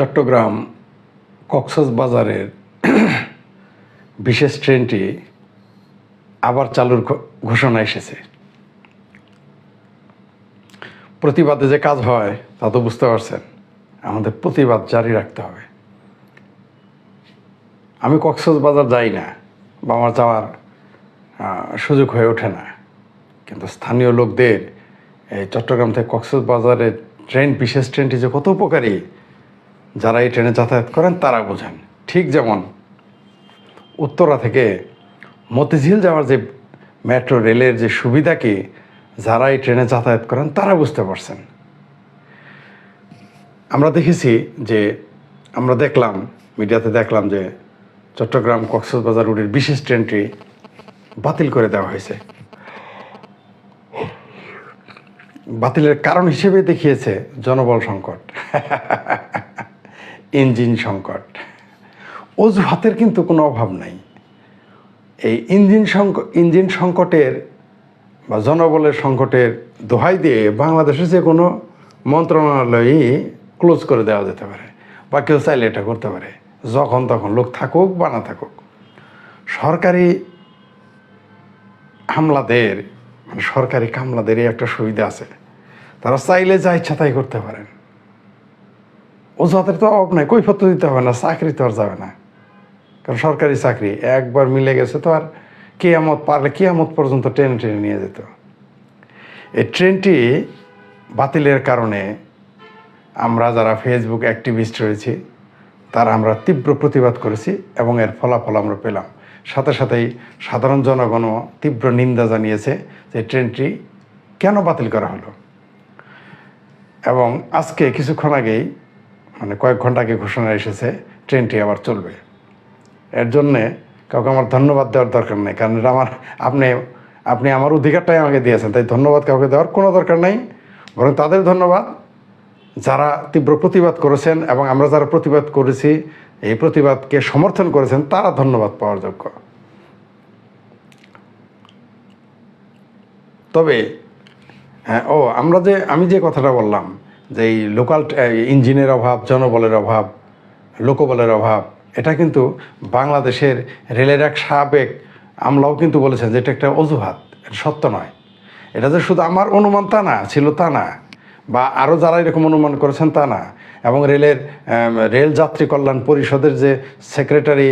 চট্টগ্রাম কক্সবাজারের বিশেষ ট্রেনটি আবার চালুর ঘোষণা এসেছে। প্রতিবাদে যে কাজ হয়, তা তো বুঝতে পারছেন। আমাদের প্রতিবাদ জারি রাখতে হবে। আমি কক্সবাজার যাই না, বা আমার যাওয়ার সুযোগ হয়ে ওঠে না। কিন্তু স্থানীয় লোকদের, এই চট্টগ্রাম থেকে কক্সবাজারের ট্রেন, বিশেষ ট্রেনটি যে কত উপকারী যারা এই ট্রেনে যাতায়াত করেন, তারা বোঝেন। ঠিক যেমন উত্তরা থেকে মতিঝিল যাওয়ার যে মেট্রো রেলের যে সুবিধা কি, যারা এই ট্রেনে যাতায়াত করেন, তারা বুঝতে পারছেন। আমরা দেখেছি যে, আমরা দেখলাম, মিডিয়াতে দেখলাম যে চট্টগ্রাম কক্সবাজার রুটের বিশেষ ট্রেনটি বাতিল করে দেওয়া হয়েছে। বাতিলের কারণ হিসেবে দেখিয়েছে জনবল সংকট। ইঞ্জিন সংকট। অজুহাতের কিন্তু কোনো অভাব নাই। এই ইঞ্জিন সংকট ইঞ্জিন সংকটের বা জনবলের সংকটের দোহাই দিয়ে বাংলাদেশের যে কোনো মন্ত্রণালয়ই ক্লোজ করে দেওয়া যেতে পারে বা কেউ চাইলে এটা করতে পারে। যখন তখন লোক থাকুক বা না থাকুক। সরকারি হামলাদের মানে সরকারি কামলাদেরই একটা সুবিধা আছে। তারা চাইলে যা ইচ্ছা তাই করতে পারেন। অজুহাতের তো অভাব নাই কৈফত দিতে হবে না, চাকরি তো আর যাবে না। কারণ সরকারি চাকরি, একবার মিলে গেছে তো আর কেয়ামত পারলে কেয়ামত পর্যন্ত ট্রেনে ট্রেনে নিয়ে যেত। এই ট্রেনটি বাতিলের কারণে আমরা যারা ফেসবুক অ্যাক্টিভিস্ট রয়েছি, তারা আমরা তীব্র প্রতিবাদ করেছি এবং এর ফলাফল আমরা পেলাম। সাথে সাথেই সাধারণ জনগণও তীব্র নিন্দা জানিয়েছে যে ট্রেনটি কেন বাতিল করা হলো। এবং আজকে কিছুক্ষণ আগেই মানে কয়েক ঘণ্টা আগে ঘোষণা এসেছে, ট্রেনটি আবার চলবে। এর জন্যে কাউকে আমার ধন্যবাদ দেওয়ার দরকার নেই, কারণ এটা আমার, আপনি আপনি আমার অধিকারটাই আমাকে দিয়েছেন, তাই ধন্যবাদ কাউকে দেওয়ার কোনো দরকার নেই। বরং তাদের ধন্যবাদ, যারা তীব্র প্রতিবাদ করেছেন এবং আমরা যারা প্রতিবাদ করেছি, এই প্রতিবাদকে সমর্থন করেছেন, তারা ধন্যবাদ পাওয়ার যোগ্য। তবে হ্যাঁ ও, আমরা যে, আমি যে কথাটা বললাম যে এই লোকাল ইঞ্জিনের অভাব, জনবলের অভাব, লোকবলের অভাব, এটা কিন্তু বাংলাদেশের রেলের এক সাবেক আমলাও কিন্তু বলেছেন যে এটা একটা অজুহাত, এটা সত্য নয়। এটা যে শুধু আমার অনুমান তা না, ছিল তা না, বা আরও যারা এরকম অনুমান করেছেন তা না, এবং রেলের রেল যাত্রী কল্যাণ পরিষদের যে সেক্রেটারি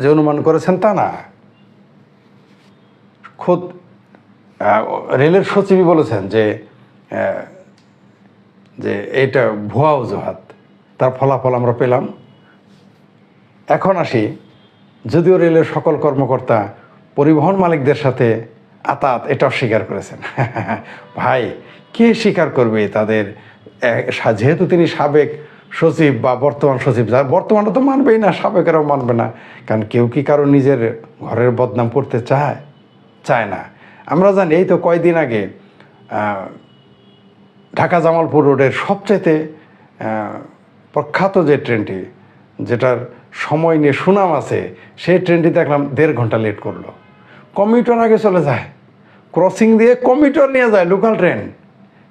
যে অনুমান করেছেন তা না। খোদ রেলের সচিবই বলেছেন যে যে এটা ভুয়া অজুহাত। তার ফলাফল আমরা পেলাম। এখন আসি, যদিও রেলের সকল কর্মকর্তা পরিবহন মালিকদের সাথে আতাত এটা অস্বীকার করেছেন। ভাই, কে স্বীকার করবে তাদের? যেহেতু তিনি সাবেক সচিব বা বর্তমান সচিব, যার বর্তমানটা তো মানবেই না সাবেকেরাও মানবে না। কারণ কেউ কি কারও নিজের ঘরের বদনাম করতে চায়? চায় না। আমরা জানি, এই তো কয়দিন আগে ঢাকা জামালপুর রোডের আহ, প্রখ্যাত যে ট্রেনটি যেটার সময় নিয়ে সুনাম আছে সেই ট্রেনটি দেখলাম দেড় ঘণ্টা লেট করল। কমিউটার আগে চলে যায়। ক্রসিং দিয়ে কমিউটার নিয়ে যায় লোকাল ট্রেন।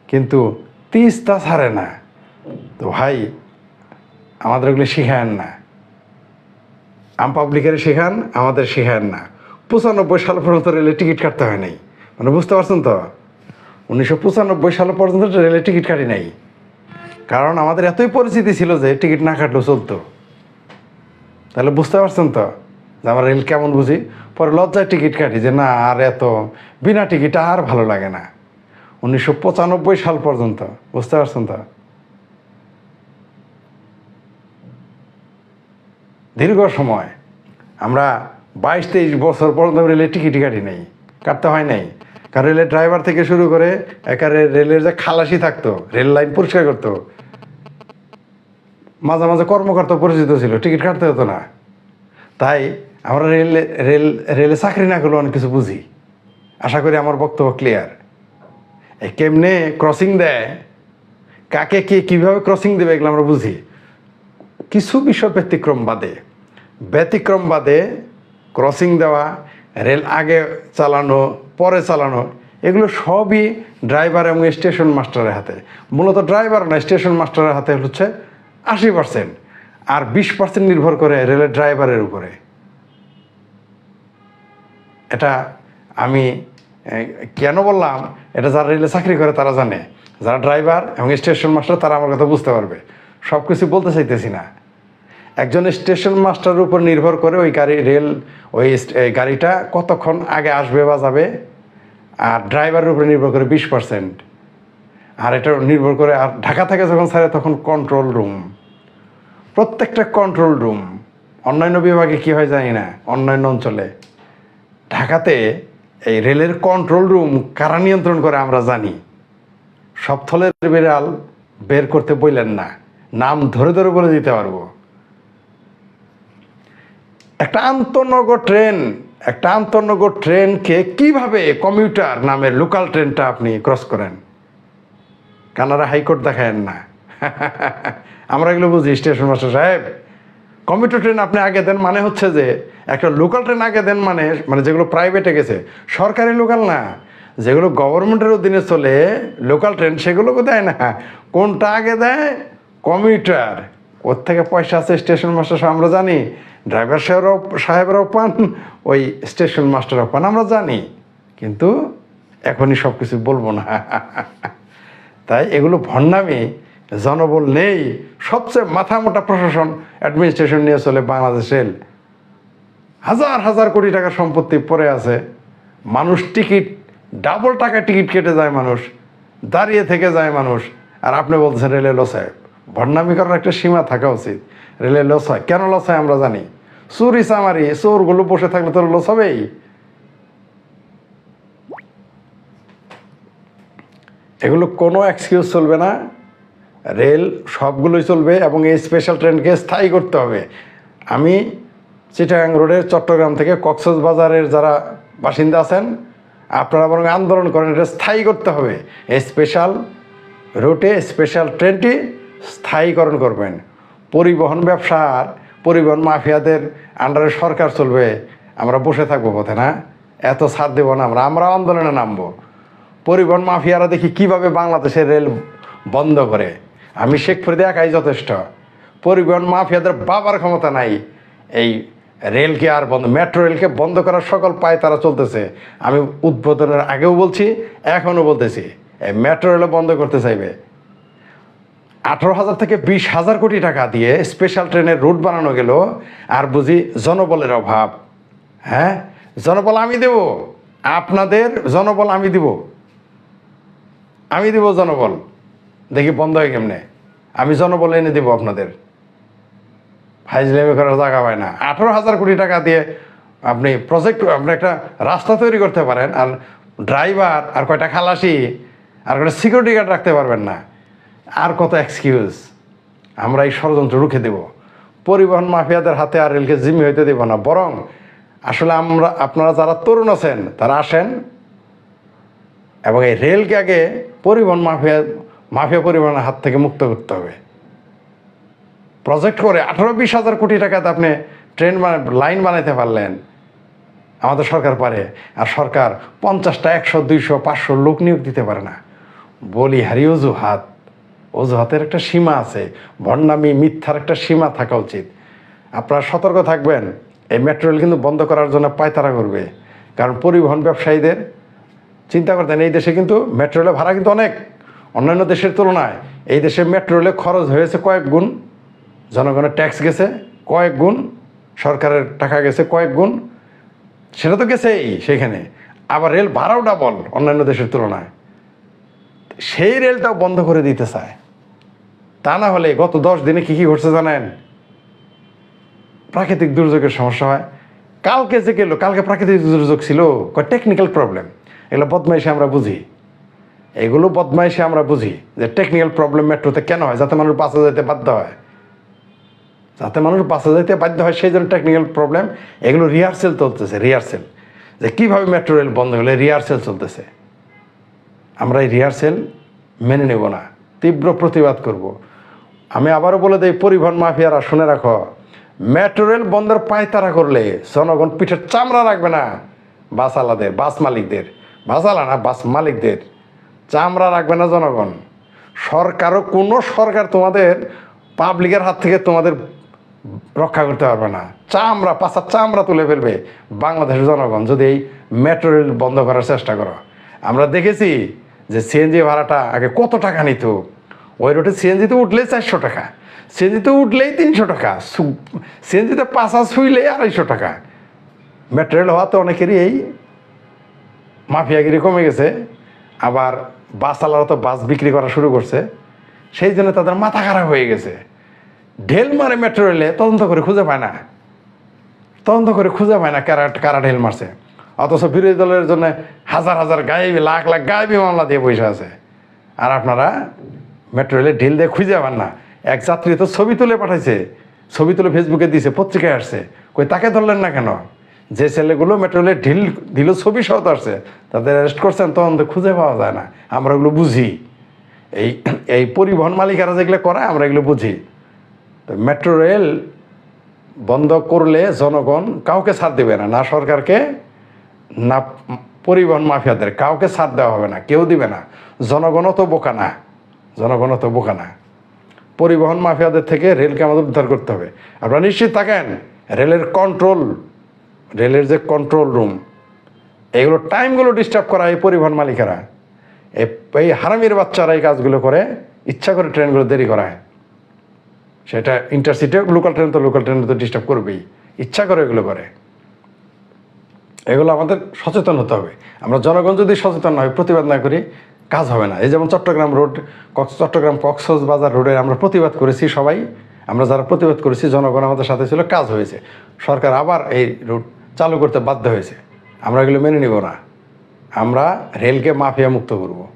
কিন্তু তিস্তা ছাড়ে না। তো ভাই আমাদের ওগুলো শেখায়েন না। আম পাবলিকের শেখান আমাদের শেখায়েন না। পঁচানব্বই সাল পর্যন্ত রেলে টিকিট কাটতে হয় নাই। মানে বুঝতে পারছেন তো? উনিশশো পঁচানব্বই সাল পর্যন্ত রেলের টিকিট কাটি নাই। কারণ আমাদের এতই পরিচিতি ছিল যে টিকিট না কাটলেও চলতো। তাহলে বুঝতে পারছেন তো যে আমরা রেল কেমন বুঝি? পরে লজ্জায় টিকিট কাটি যে না, আর এত। বিনা টিকিট আর ভালো লাগে না। উনিশশো পঁচানব্বই সাল পর্যন্ত, বুঝতে পারছেন তো? দীর্ঘ সময়। আমরা বাইশ তেইশ বছর পর্যন্ত রেলের টিকিট কাটি নেই, কাটতে হয় নাই। কারণ রেলের ড্রাইভার থেকে শুরু করে একারে রেলের যে খালাসি থাকতো, রেল লাইন পরিষ্কার করতো, মাঝে মাঝে কর্মকর্তা পরিচিত ছিল, টিকিট কাটতে হতো না। তাই আমরা রেলে, রেল, রেলে চাকরি না করলেও অনেক কিছু বুঝি। আশা করি আমার বক্তব্য ক্লিয়ার এই কেমনে ক্রসিং দেয়, কাকে কে কীভাবে ক্রসিং দেবে এগুলো আমরা বুঝি। কিছু বিষয় ব্যতিক্রম বাদে ব্যতিক্রম বাদে ক্রসিং দেওয়া রেল আগে চালানো, পরে চালানো, এগুলো সবই ড্রাইভার এবং স্টেশন মাস্টারের হাতে। মূলত ড্রাইভার না, স্টেশন মাস্টারের হাতে হচ্ছে আশি পার্সেন্ট আর বিশ পার্সেন্ট নির্ভর করে রেলের ড্রাইভারের উপরে। এটা আমি কেন বললাম? এটা যারা রেলে চাকরি করে তারা জানে। যারা ড্রাইভার এবং স্টেশন মাস্টার, তারা আমার কথা বুঝতে পারবে। সব কিছু বলতে চাইতেছি না। একজন স্টেশন মাস্টারের উপর নির্ভর করে ওই গাড়ি রেল, ওই গাড়িটা কতক্ষণ আগে আসবে বা যাবে, আর ড্রাইভারের উপরে নির্ভর করে বিশ পার্সেন্ট। আর এটা নির্ভর করে, আর ঢাকা থেকে যখন ছাড়ে তখন কন্ট্রোল রুম প্রত্যেকটা কন্ট্রোল রুম অন্যান্য বিভাগে কী হয় জানি না, অন্যান্য অঞ্চলে। ঢাকাতে এই রেলের কন্ট্রোল রুম কারা নিয়ন্ত্রণ করে আমরা জানি। সব থলের বিড়াল বের করতে বললেন না। নাম ধরে ধরে বলে দিতে পারব। একটা আন্তনগর ট্রেন, একটা আন্তনগর ট্রেনকে কীভাবে কমিউটার নামের লোকাল ট্রেনটা আপনি ক্রস করেন? কানাডা হাইকোর্ট দেখায়েন না। আমরা এগুলো বুঝি, স্টেশন মাস্টার সাহেব। কমিউটার ট্রেন আপনি আগে দেন মানে হচ্ছে যে, একটা লোকাল ট্রেন আগে দেন মানে মানে যেগুলো প্রাইভেটে গেছে। সরকারি লোকাল না। যেগুলো গভর্নমেন্টের অধীনে চলে লোকাল ট্রেন সেগুলোকে দেয় না। কোনটা আগে দেয়? কমিউটার। ওর থেকে পয়সা আছে স্টেশন মাস্টার সাহেব, আমরা জানি। ড্রাইভার সাহেবরাও সাহেবরাও পান, ওই স্টেশন মাস্টাররাও পান, আমরা জানি। কিন্তু এখনই সব কিছু বলব না। তাই এগুলো ভণ্ডামি, জনবল নেই। সবচেয়ে মাথা মোটা প্রশাসন অ্যাডমিনিস্ট্রেশন নিয়ে চলে বাংলাদেশ। রেল হাজার হাজার কোটি টাকার সম্পত্তি পড়ে আছে। মানুষ টিকিট, ডাবল টাকা টিকিট কেটে যায় মানুষ, দাঁড়িয়ে থেকে যায় মানুষ। আর আপনি বলছেন রেলে লস। হয় ভণ্ডামি করার একটা সীমা থাকা উচিত। রেলে লস হয়। কেন লস হয় আমরা জানি। চুরি, চামারি, চোরগুলো বসে থাকলে তো লস হবেই। এগুলো কোনো এক্সকিউজ চলবে না। রেল সবগুলোই চলবে এবং এই স্পেশাল ট্রেনকে স্থায়ী করতে হবে। আমি চিটাগাং রোডের চট্টগ্রাম থেকে কক্সবাজারের যারা বাসিন্দা আছেন, আপনারা বরং আন্দোলন করেন, এটা স্থায়ী করতে হবে। এই স্পেশাল রুটে স্পেশাল ট্রেনটি স্থায়ীকরণ করবেন। পরিবহন ব্যবসার, পরিবহন মাফিয়াদের আন্ডারে সরকার চলবে। আমরা বসে থাকব পথে, না? এত ছাড় দেবো না আমরা আমরা আন্দোলনে নামবো। পরিবহন মাফিয়ারা দেখি কীভাবে বাংলাদেশের রেল বন্ধ করে। আমি শেখ ফরিদে একাই যথেষ্ট। পরিবহন মাফিয়াদের বাবার ক্ষমতা নাই। এই রেলকে আর বন্ধ, মেট্রো রেলকে বন্ধ করার সকল পায় তারা চলতেছে। আমি উদ্বোধনের আগেও বলছি, এখনও বলতেছি, এই মেট্রো রেলও বন্ধ করতে চাইবে। আঠারো হাজার থেকে বিশ হাজার কোটি টাকা দিয়ে স্পেশাল ট্রেনের রুট বানানো গেল। আর বুঝি জনবলের অভাব। হ্যাঁ? জনবল আমি দেব। আপনাদের জনবল আমি দিব। আমি দিব জনবল। দেখি বন্ধ হয় কেমনে? আমি জনবল এনে দেবো আপনাদের। ফাইজলামি করার জায়গা পায় না। আঠারো হাজার কোটি টাকা দিয়ে আপনি প্রজেক্ট আপনি একটা রাস্তা তৈরি করতে পারেন, আর ড্রাইভার আর কয়টা খালাসি, আর কয়টা সিকিউরিটি গার্ড রাখতে পারবেন না। আর কত এক্সকিউজ আমরা এই ষড়যন্ত্র রুখে দেব। পরিবহন মাফিয়াদের হাতে আর রেলকে জিম্মি হইতে দেব না। বরং আসলে আমরা, আপনারা যারা তরুণ আছেন, তারা আসেন এবং এই রেলকে আগে পরিবহন মাফিয়া মাফিয়া পরিবহনের হাত থেকে মুক্ত করতে হবে। প্রজেক্ট করে আঠারো বিশ হাজার কোটি টাকাতে আপনি ট্রেন লাইন বানাইতে পারলেন। আমাদের সরকার পারে। আর সরকার পঞ্চাশটা, একশো, দুইশো, পাঁচশো লোক নিয়োগ দিতে পারে না। বলি হারি অজুহাত। অজুহাতের একটা সীমা আছে, ভণ্ডামি, মিথ্যার একটা সীমা থাকা উচিত। আপনারা সতর্ক থাকবেন, এই মেট্রো রেল কিন্তু বন্ধ করার জন্য পায়তারা করবে। কারণ পরিবহন ব্যবসায়ীদের চিন্তা করতেন এই দেশে কিন্তু মেট্রো রেলের ভাড়া কিন্তু অনেক। অন্যান্য দেশের তুলনায় এই দেশে মেট্রো খরচ হয়েছে কয়েক গুণ, জনগণের ট্যাক্স গেছে কয়েক গুণ, সরকারের টাকা গেছে কয়েক গুণ। সেটা তো গেছেই সেখানে। আবার রেল ভাড়াও ডাবল অন্যান্য দেশের তুলনায়। সেই রেলটাও বন্ধ করে দিতে চায়। তা না হলে গত দশ দিনে কী কী ঘটছে জানেন? প্রাকৃতিক দুর্যোগের সমস্যা হয়। কালকে যে গেলো, কালকে প্রাকৃতিক দুর্যোগ ছিল, কয় টেকনিক্যাল প্রবলেম এগুলো বদমাইশে আমরা বুঝি। এগুলো বদমাইশে আমরা বুঝি যে টেকনিক্যাল প্রবলেম মেট্রোতে কেন হয়, যাতে মানুষ বাঁচা যেতে বাধ্য হয়। যাতে মানুষ বাঁচা যেতে বাধ্য হয়, সেই জন্য টেকনিক্যাল প্রবলেম এগুলো রিহার্সেল চলতেছে রিহার্সেল যে কীভাবে মেট্রো রেল বন্ধ হলে রিহার্সেল চলতেছে? আমরা এই রিহার্সেল মেনে নেব না। তীব্র প্রতিবাদ করব। আমি আবারও বলে দিই, পরিবহন মাফিয়ারা শুনে রাখো। মেট্রো রেল বন্ধের পায়তারা করলে জনগণ পিঠের চামড়া রাখবে না। বাসালাদের, বাস মালিকদের, বাসালা না, বাস মালিকদের চামড়া রাখবে না জনগণ। সরকারও কোনো সরকার তোমাদের পাবলিকের হাত থেকে তোমাদের রক্ষা করতে পারবে না। চামড়া পাশার চামড়া তুলে ফেলবে বাংলাদেশের জনগণ যদি এই মেট্রো রেল বন্ধ করার চেষ্টা করো। আমরা দেখেছি যে সিএনজি ভাড়াটা আগে কত টাকা নিত? ওই রোডে সিএনজিতে উঠলেই চারশো টাকা, সিএনজিতে উঠলেই তিনশো টাকা সিএনজিতে পাঁচা ছুইলে আড়াইশো টাকা। মেট্রো রেল হওয়াতে অনেকেরই এই মাফিয়াগিরি কমে গেছে, আবার বাস চালানো তো বাস বিক্রি করা শুরু করছে, সেই জন্য তাদের মাথা খারাপ হয়ে গেছে। ঢেল মারে মেট্রো রেলে তদন্ত করে খুঁজে পায় না। তদন্ত করে খুঁজে পায় না কারা কারা ঢেল মারছে। অথচ বিরোধী দলের জন্য হাজার হাজার গায়েবি, লাখ লাখ গায়েবি মামলা দিয়ে বসে আছে। আর আপনারা মেট্রো রেলে ঢিল দিয়ে খুঁজে পান না। এক যাত্রী তো ছবি তুলে পাঠাইছে, ছবি তুলে ফেসবুকে দিছে পত্রিকায় আসছে। কই, তাকে ধরলেন না কেন? যে ছেলেগুলো মেট্রো রেলে ঢিল দিল, ছবি সহ আসছে তাদের অ্যারেস্ট করছেন তখন তো খুঁজে পাওয়া যায় না। আমরা ওগুলো বুঝি। এই এই পরিবহন মালিকারা যেগুলো করে আমরা এগুলো বুঝি। তো মেট্রো রেল বন্ধ করলে জনগণ কাউকে ছাড় দেবে না না সরকারকে, না পরিবহন মাফিয়াদের। কাউকে ছাড় দেওয়া হবে না, কেউ দিবে না। জনগণও তো বোকা না। জনগণও তো বোকা না। পরিবহন মাফিয়াদের থেকে রেলকে আমাদের উদ্ধার করতে হবে। আপনারা নিশ্চিত থাকেন, রেলের কন্ট্রোল রেলের যে কন্ট্রোল রুম এগুলো টাইমগুলো ডিস্টার্ব করা এই পরিবহন মালিকেরা। এই- হারামির বাচ্চারা এই কাজগুলো করে, ইচ্ছা করে ট্রেনগুলো দেরি করায়। সেটা ইন্টারসিটি লোকাল ট্রেন তো লোকাল ট্রেন তো ডিস্টার্ব করবেই। ইচ্ছা করে এগুলো করে। এগুলো আমাদের সচেতন হতে হবে। আমরা জনগণ যদি সচেতন না প্রতিবাদ না করি কাজ হবে না। এই যেমন চট্টগ্রাম রোড চট্টগ্রাম কক্সবাজার রোডে আমরা প্রতিবাদ করেছি সবাই। আমরা যারা প্রতিবাদ করেছি, জনগণ আমাদের সাথে ছিল, কাজ হয়েছে। সরকার আবার এই রুট চালু করতে বাধ্য হয়েছে। আমরা এগুলো মেনে নিব না। আমরা রেলকে মাফিয়া মুক্ত করব।